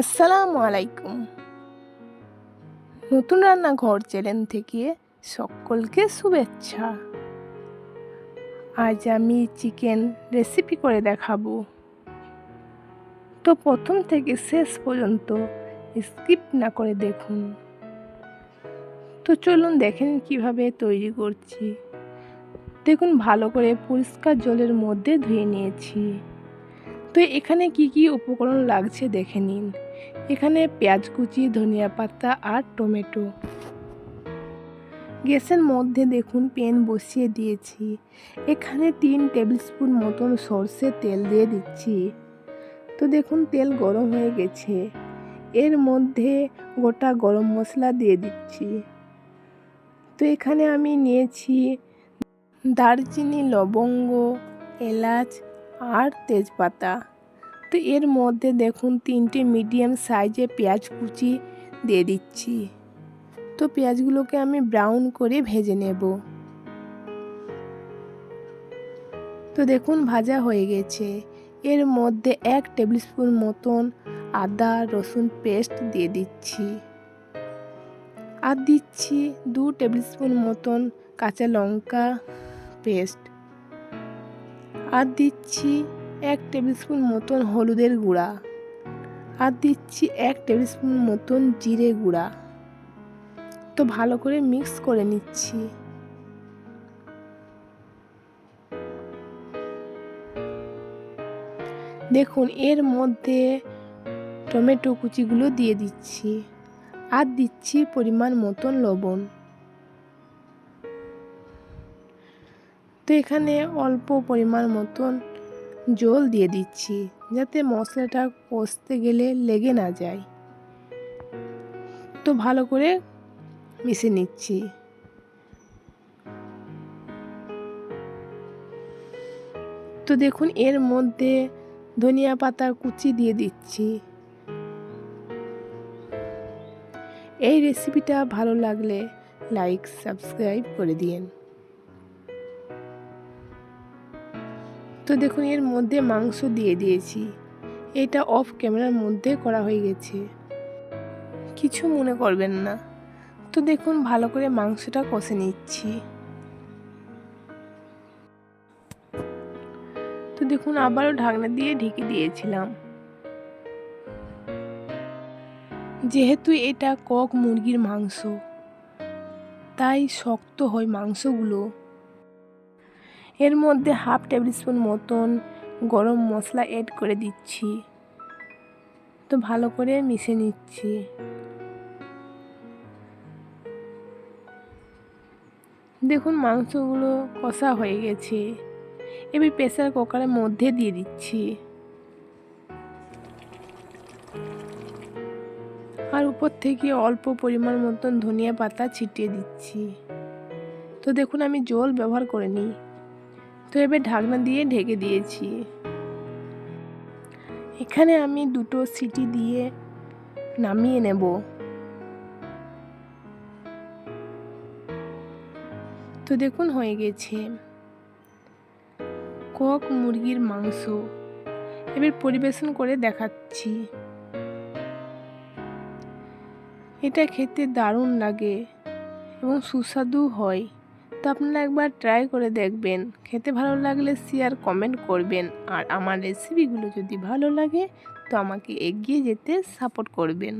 আসসালামু আলাইকুম। নতুন রান্নাঘর চ্যানেল থেকে সকলকে শুভেচ্ছা। আজ আমি চিকেন রেসিপি করে দেখাবো। তো প্রথম থেকে শেষ পর্যন্ত স্কিপ না করে দেখুন। তো চলুন দেখেন কীভাবে তৈরি করছি। দেখুন, ভালো করে পরিষ্কার জলের মধ্যে ধুয়ে নিয়েছি। তো এখানে কি কি উপকরণ লাগছে দেখে নিন। এখানে পেঁয়াজ কুচি, ধনিয়া পাতা আর টমেটো। গ্যাসের মধ্যে দেখুন, প্যান বসিয়ে দিয়েছি। এখানে তিন টেবিল স্পুন মতন সর্ষে তেল দিয়ে দিচ্ছি। তো দেখুন, তেল গরম হয়ে গেছে। এর মধ্যে গোটা গরম মশলা দিয়ে দিচ্ছি। তো এখানে আমি নিয়েছি দারচিনি, লবঙ্গ, এলাচ আর তেজপাতা। তো এর মধ্যে দেখুন তিনটে মিডিয়াম সাইজে পেঁয়াজ কুচি দিয়ে দিচ্ছি। তো পেঁয়াজগুলোকে আমি ব্রাউন করে ভেজে নেব। তো দেখুন ভাজা হয়ে গেছে। এর মধ্যে এক টেবিল স্পুন মতন আদা, রসুন পেস্ট দিয়ে দিচ্ছি। আর দিচ্ছি দু টেবিল স্পুন মতন কাঁচা লঙ্কা পেস্ট আর দিচ্ছি এক টেবিল স্পুন মতন হলুদের গুঁড়া আর দিচ্ছি এক টেবিল স্পুন মতন জিরে গুঁড়া। তো ভালো করে মিক্স করে নিচ্ছি। দেখুন, এর মধ্যে টমেটো কুচিগুলো দিয়ে দিচ্ছি আর দিচ্ছি পরিমাণ মতন লবণ। তো এখানে অল্প পরিমাণ মতন জল দিয়ে দিচ্ছি যাতে মশলাটা কষতে গেলে লেগে না যায়। তো ভালো করে মিশে নিচ্ছি। তো দেখুন, এর মধ্যে ধনিয়া পাতার কুচি দিয়ে দিচ্ছি। এই রেসিপিটা ভালো লাগলে লাইক সাবস্ক্রাইব করে দিন তো দেখুন, এর মধ্যে মাংস দিয়ে দিয়েছি। এটা অফ ক্যামেরার মধ্যে করা হয়ে গেছে। কিছু মনে করবেন না। তো দেখুন, ভালো করে মাংসটা কষে নিচ্ছি। তো দেখুন, আবারও ঢাকনা দিয়ে ঢেকে দিয়েছিলাম। যেহেতু এটা কক মুরগির মাংস, তাই শক্ত হয় মাংসগুলো। এর মধ্যে হাফ টেবিল স্পুন মতন গরম মশলা অ্যাড করে দিচ্ছি। তো ভালো করে মিশে নিচ্ছি। দেখুন মাংসগুলো কষা হয়ে গেছে। এবার প্রেসার কুকারের মধ্যে দিয়ে দিচ্ছি। আর উপর থেকে অল্প পরিমাণ মতন ধনিয়া পাতা ছিটিয়ে দিচ্ছি। তো দেখুন আমি জল ব্যবহার করে নিই তো এবার ঢাকনা দিয়ে ঢেকে দিয়েছি। এখানে আমি দুটো সিটি দিয়ে নামিয়ে নেব। তো দেখুন হয়ে গেছে। কক মুরগির মাংস। এবার পরিবেশন করে দেখাচ্ছি। এটা খেতে দারুণ লাগে এবং সুস্বাদু হয়। তো আপনারা একবার ট্রাই করে দেখবেন। খেতে ভালো লাগলে শেয়ার কমেন্ট করবেন। আর আমার রেসিপিগুলো যদি ভালো লাগে, তো আমাকে এগিয়ে যেতে সাপোর্ট করবেন।